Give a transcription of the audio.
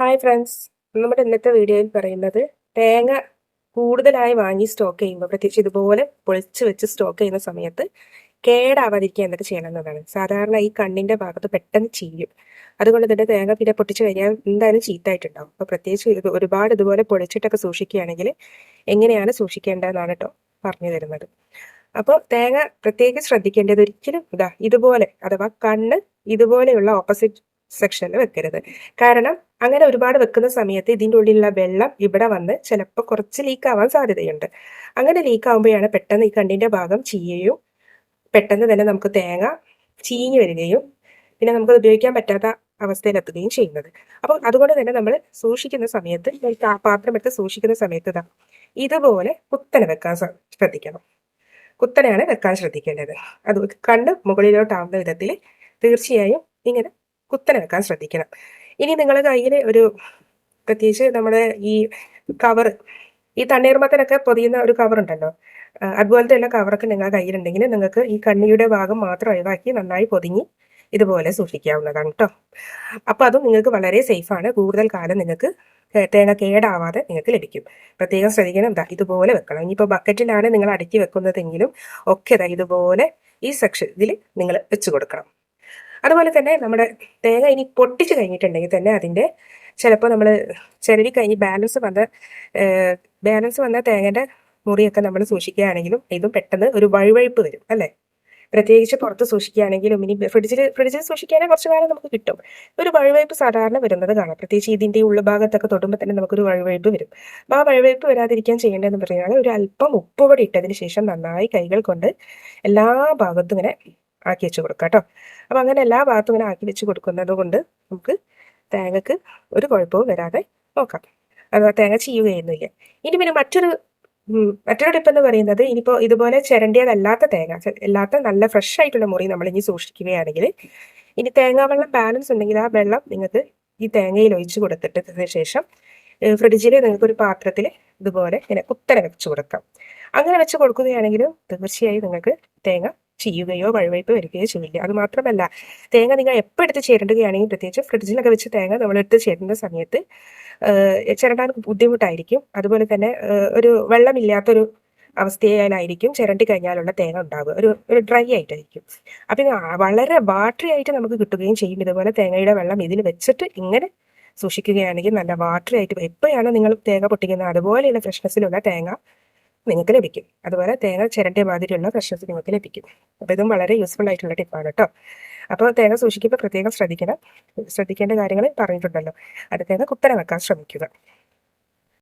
Hi friends നമ്മുടെ ഇന്നത്തെ വീഡിയോയിൽ പറയുന്നത് തേങ്ങ കൂടുതലായി വാങ്ങി സ്റ്റോക്ക് ചെയ്യുമ്പോൾ പ്രത്യേകിച്ച് ഇതുപോലെ പൊളിച്ച് വെച്ച് സ്റ്റോക്ക് ചെയ്യുന്ന സമയത്ത് കേടാവാതിരിക്കുക എന്തൊക്കെ ചെയ്യണമെന്നതാണ്. സാധാരണ ഈ കണ്ണിന്റെ ഭാഗത്ത് പെട്ടെന്ന് ചീയും. അതുകൊണ്ട് തന്നെ തേങ്ങ പിന്നെ പൊട്ടിച്ച് കഴിഞ്ഞാൽ എന്തായാലും ചീത്തായിട്ടുണ്ടാവും അപ്പോൾ പ്രത്യേകിച്ച് ഇത് ഒരുപാട് ഇതുപോലെ പൊളിച്ചിട്ടൊക്കെ സൂക്ഷിക്കുകയാണെങ്കിൽ എങ്ങനെയാണ് സൂക്ഷിക്കേണ്ടതെന്നാണ് കേട്ടോ പറഞ്ഞു തരുന്നത്. അപ്പോൾ തേങ്ങ പ്രത്യേകിച്ച് ശ്രദ്ധിക്കേണ്ടത് ഒരിക്കലും ഇതാ ഇതുപോലെ അഥവാ കണ്ണ് ഇതുപോലെയുള്ള ഓപ്പോസിറ്റ് സെക്ഷനിൽ വെക്കരുത്. കാരണം അങ്ങനെ ഒരുപാട് വെക്കുന്ന സമയത്ത് ഇതിന്റെ ഉള്ളിലുള്ള വെള്ളം ഇവിടെ വന്ന് ചിലപ്പോൾ കുറച്ച് ലീക്ക് ആവാൻ സാധ്യതയുണ്ട്. അങ്ങനെ ലീക്ക് ആകുമ്പോഴാണ് പെട്ടെന്ന് ഈ കണ്ണിന്റെ ഭാഗം ചീയുകയും പെട്ടെന്ന് തന്നെ നമുക്ക് തേങ്ങ ചീഞ്ഞു വരികയും പിന്നെ നമുക്കത് ഉപയോഗിക്കാൻ പറ്റാത്ത അവസ്ഥയിലെത്തുകയും ചെയ്യുന്നത്. അപ്പോൾ അതുകൊണ്ട് തന്നെ നമ്മൾ സൂക്ഷിക്കുന്ന സമയത്ത് പാത്രം എടുത്ത് സൂക്ഷിക്കുന്ന സമയത്ത് ഇതാ ഇതുപോലെ കുത്തനെ വെക്കാൻ ശ്രദ്ധിക്കണം. കുത്തനെയാണ് വെക്കാൻ ശ്രദ്ധിക്കേണ്ടത്. അത് കണ്ണ് മുകളിലോട്ടാവുന്ന വിധത്തിൽ തീർച്ചയായും ഇങ്ങനെ കുത്തനെ വെക്കാൻ ശ്രദ്ധിക്കണം. ഇനി നിങ്ങളുടെ കയ്യിൽ ഒരു പ്രത്യേകിച്ച് നമ്മുടെ ഈ കവർ ഈ തണ്ണീർമത്തനൊക്കെ പൊതിയുന്ന ഒരു കവർ ഉണ്ടല്ലോ. അതുപോലത്തെ എല്ലാ കവറൊക്കെ നിങ്ങളുടെ കയ്യിലുണ്ടെങ്കിൽ നിങ്ങൾക്ക് ഈ കണ്ണിയുടെ ഭാഗം മാത്രം ഒഴിവാക്കി നന്നായി പൊതിഞ്ഞ് ഇതുപോലെ സൂക്ഷിക്കാവുന്നതാണ് കേട്ടോ അപ്പോൾ അതും നിങ്ങൾക്ക് വളരെ സേഫാണ് കൂടുതൽ കാലം നിങ്ങൾക്ക് തേങ്ങ കേടാവാതെ നിങ്ങൾക്ക് ലഭിക്കും. പ്രത്യേകം ശ്രദ്ധിക്കണം. എന്താ ഇതുപോലെ വെക്കണം. ഇനിയിപ്പോൾ ബക്കറ്റിലാണ് നിങ്ങൾ അടുക്കി വെക്കുന്നതെങ്കിലും ഒക്കെ ഇതുപോലെ ഈ സെക്ഷൻ ഇതിൽ നിങ്ങൾ വെച്ച് കൊടുക്കണം. അതുപോലെ തന്നെ നമ്മുടെ തേങ്ങ ഇനി പൊട്ടിച്ച് കഴിഞ്ഞിട്ടുണ്ടെങ്കിൽ തന്നെ അതിന്റെ ചിലപ്പോൾ നമ്മൾ ചിലരി കഴിഞ്ഞ് ബാലൻസ് വന്ന ബാലൻസ് വന്ന തേങ്ങന്റെ മുറിയൊക്കെ നമ്മൾ സൂക്ഷിക്കുകയാണെങ്കിലും ഇതും പെട്ടെന്ന് ഒരു വഴുവഴുപ്പ് വരും അല്ലേ? പ്രത്യേകിച്ച് പുറത്ത് സൂക്ഷിക്കുകയാണെങ്കിലും ഇനി ഫ്രിഡ്ജിൽ ഫ്രിഡ്ജിൽ സൂക്ഷിക്കുകയാണെങ്കിൽ കുറച്ച് കാലം നമുക്ക് കിട്ടും. ഒരു വഴുവഴുപ്പ് സാധാരണ വരുന്നത് കാണാം. പ്രത്യേകിച്ച് ഇതിന്റെ ഉള്ളുഭാഗത്തൊക്കെ തൊടുമ്പോൾ തന്നെ നമുക്കൊരു വഴുവഴുപ്പ് വരും. അപ്പോൾ ആ വഴുവഴുപ്പ് വരാതിരിക്കാൻ ചെയ്യേണ്ടതെന്ന് പറഞ്ഞാൽ ഒരു അല്പം ഉപ്പുപൊടി ഇട്ടതിന് ശേഷം നന്നായി കൈകൾ കൊണ്ട് എല്ലാ ഭാഗത്തും ഇങ്ങനെ ആക്കി വെച്ച് കൊടുക്കാം കേട്ടോ. അപ്പോൾ അങ്ങനെ എല്ലാ ഭാഗത്തും ഇങ്ങനെ ആക്കി വെച്ച് കൊടുക്കുന്നത് കൊണ്ട് നമുക്ക് തേങ്ങക്ക് ഒരു കുഴപ്പവും വരാതെ നോക്കാം. അഥവാ തേങ്ങ ചെയ്യുകയൊന്നുമില്ല ഇനി പിന്നെ മറ്റൊരു മറ്റൊരു ടിപ്പ് എന്ന് പറയുന്നത് ഇനിയിപ്പോൾ ഇതുപോലെ ചിരണ്ടിയതല്ലാത്ത തേങ്ങ അല്ലാത്ത നല്ല ഫ്രഷ് ആയിട്ടുള്ള മുറി നമ്മൾ ഇനി സൂക്ഷിക്കുകയാണെങ്കിൽ ഇനി തേങ്ങാ വെള്ളം ബാലൻസ് ഉണ്ടെങ്കിൽ ആ വെള്ളം നിങ്ങൾക്ക് ഈ തേങ്ങയിൽ ഒഴിച്ച് കൊടുത്തിട്ടതിന് ശേഷം ഫ്രിഡ്ജിൽ നിങ്ങൾക്ക് ഒരു പാത്രത്തിൽ ഇതുപോലെ ഇങ്ങനെ കുത്തനെ വെച്ച് കൊടുക്കാം. അങ്ങനെ വെച്ച് കൊടുക്കുകയാണെങ്കിൽ തീർച്ചയായും നിങ്ങൾക്ക് തേങ്ങ ചെയ്യുകയോ വഴുവയ്പ് വരികയോ ചെയ്യില്ല അത് മാത്രമല്ല തേങ്ങ നിങ്ങൾ എപ്പോൾ എടുത്ത് ചേരേണ്ടുകയാണെങ്കിൽ പ്രത്യേകിച്ച് ഫ്രിഡ്ജിലൊക്കെ വെച്ച് തേങ്ങ നമ്മൾ എടുത്ത് ചേരുന്ന സമയത്ത് ചിരണ്ടാൻ ബുദ്ധിമുട്ടായിരിക്കും. അതുപോലെ തന്നെ ഒരു വെള്ളമില്ലാത്തൊരു അവസ്ഥയിലായിരിക്കും ചിരണ്ടി കഴിഞ്ഞാലുള്ള തേങ്ങ ഉണ്ടാവുക. ഒരു ഒരു ഡ്രൈ ആയിട്ടായിരിക്കും. അപ്പം വളരെ വാട്ടറി ആയിട്ട് നമുക്ക് കിട്ടുകയും ചെയ്യും. ഇതുപോലെ തേങ്ങയുടെ വെള്ളം ഇതിൽ വെച്ചിട്ട് ഇങ്ങനെ സൂക്ഷിക്കുകയാണെങ്കിൽ നല്ല വാട്ടറി ആയിട്ട് എപ്പോഴാണ് നിങ്ങൾ തേങ്ങ പൊട്ടിക്കുന്നത് അതുപോലെയുള്ള ഫ്രഷ്നെസ്സിലുള്ള തേങ്ങ നിങ്ങൾക്ക് ലഭിക്കും. അതുപോലെ തേങ്ങ ചിരട്ടിയ മാതിരിയുള്ള ഫ്രഷ്നസ് നിങ്ങൾക്ക് ലഭിക്കും. അപ്പോൾ ഇതും വളരെ യൂസ്ഫുൾ ആയിട്ടുള്ള ടിപ്പാണ് കേട്ടോ അപ്പോൾ തേങ്ങ സൂക്ഷിക്കുമ്പോൾ പ്രത്യേകം ശ്രദ്ധിക്കണം. ശ്രദ്ധിക്കേണ്ട കാര്യങ്ങൾ പറഞ്ഞിട്ടുണ്ടല്ലോ. അത് തേങ്ങ കുത്തനെ വെക്കാൻ ശ്രമിക്കുക.